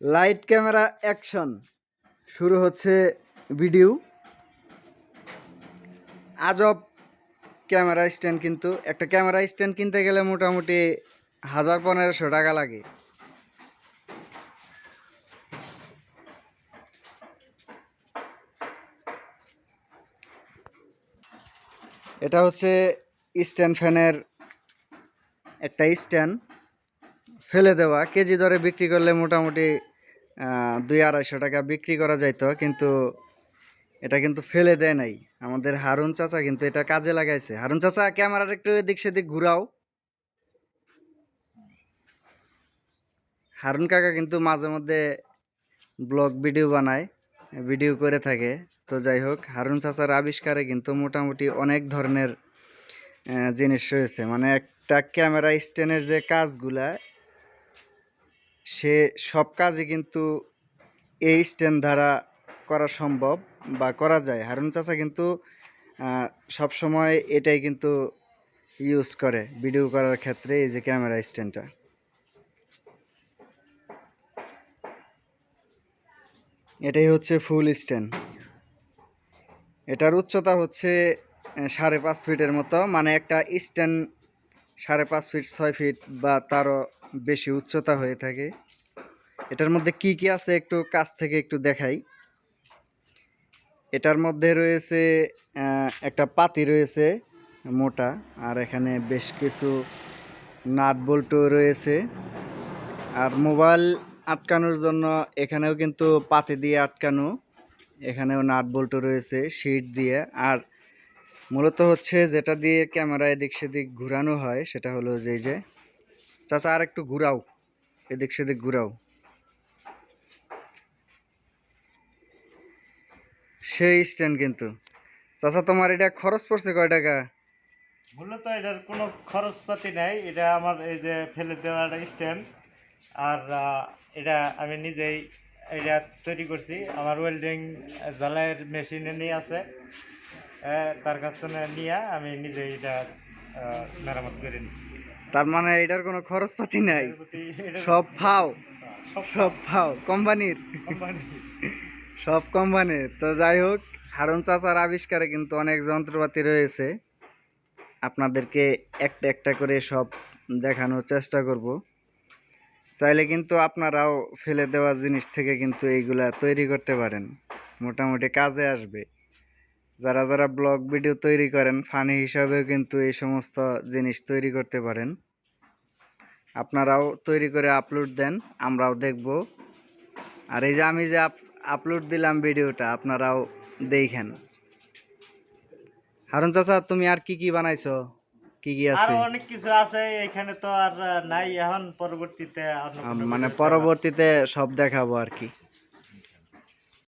Light camera action. শুরু হচ্ছে video. আজব ক্যামেরা স্ট্যান্ড কিন্তু। একটা ক্যামেরা স্ট্যান্ড কিনতে গেলে মোটামুটি হাজার পনেরোশো টাকা লাগে। এটা হচ্ছে স্ট্যান্ড ফ্যানের একটা স্ট্যান্ড। ফেলে দেওয়া, কেজি দরে বিক্রি করলে মোটামুটি দুই আড়াইশো টাকা বিক্রি করা যাইতো, কিন্তু এটা কিন্তু ফেলে দেয় নাই। আমাদের হারুন চাচা কিন্তু এটা কাজে লাগাইছে। হারুন চাচা, ক্যামেরার একটু এদিক সেদিক ঘুরাও। হারুন কাকা কিন্তু মাঝে মধ্যে ব্লগ ভিডিও বানায়, ভিডিও করে থাকে। তো যাই হোক, হারুন চাচার আবিষ্কারে কিন্তু মোটামুটি অনেক ধরনের জিনিস রয়েছে। মানে একটা ক্যামেরা স্ট্যান্ডের যে কাজগুলা সে সব কাজই কিন্তু এই স্ট্যান্ড দ্বারা করা সম্ভব বা করা যায়। হারুন চাচা কিন্তু সব সময় এটাই কিন্তু ইউজ করে ভিডিও করার ক্ষেত্রে এই যে ক্যামেরা স্ট্যান্ডটা এটাই হচ্ছে ফুল স্ট্যান্ড এটার উচ্চতা হচ্ছে সাড়ে পাঁচ ফিটের মতো। মানে একটা স্ট্যান্ড সাড়ে পাঁচ ফিট, ছয় ফিট বা তারও বেশি উচ্চতা হয়ে থাকে। এটার মধ্যে কি কি আছে একটু কাছ থেকে একটু দেখাই। এটার মধ্যে রয়েছে একটা পাতি রয়েছে মোটা, আর এখানে বেশ কিছু নাট বল্টু রয়েছে। আর মোবাইল আটকানোর জন্য এখানেও কিন্তু পাতি দিয়ে আটকানো। এখানেও নাট বল্টু রয়েছে শিট দিয়ে, আর মূলত হচ্ছে যেটা দিয়ে ক্যামেরা এদিক সেদিক ঘুরানো হয়, সেটা হলো যে যে, চাচা আর একটু ঘুরাও, এদিক সেদিক ঘুরাও। সেই স্ট্যান্ড কিন্তু। চাচা, তোমার এটা খরচ পড়ছে কয় টাকা? মূলত এটার কোনো খরচপাতি নাই, এটা আমার এই যে ফেলে দেওয়া একটা স্ট্যান্ড আর এটা আমি নিজেই এটা তৈরি করছি। আমার ওয়েল্ডিং জ্বালাইয়ের মেশিনে নিয়ে আছে। তার কাছ থেকে নিয়ে আমি নিজেই এটা মেরামত করে নিচ্ছি তার মানে এটার কোনো খরচপাতি নাই? সব ফাও? সব সব ফাও। কোম্পানির। সব কোম্পানির। তো যাই হোক হারুন চাচার আবিষ্কারে কিন্তু অনেক যন্ত্রপাতি রয়েছে। আপনাদেরকে একটা একটা করে সব দেখানোর চেষ্টা করব। চাইলে কিন্তু আপনারাও ফেলে দেওয়া জিনিস থেকে কিন্তু এইগুলা তৈরি করতে পারেন। মোটামুটি কাজে আসবে। যারা যারা ব্লগ ভিডিও তৈরি করেন ফানি হিসাবেও কিন্তু এই সমস্ত জিনিস তৈরি করতে পারেন। আপনারাও তৈরি করে আপলোড দেন আমরাও দেখব। আর এই যে আমি যে আপলোড দিলাম ভিডিওটা আপনারাও দেখেন। হারুন চাচা তুমি আর কি কি বানাইছো? কি কি আছে? আরও অনেক কিছু আছে এখানে তো আর নাই এখন পরবর্তীতে মানে পরবর্তীতে সব দেখাবো আর কি।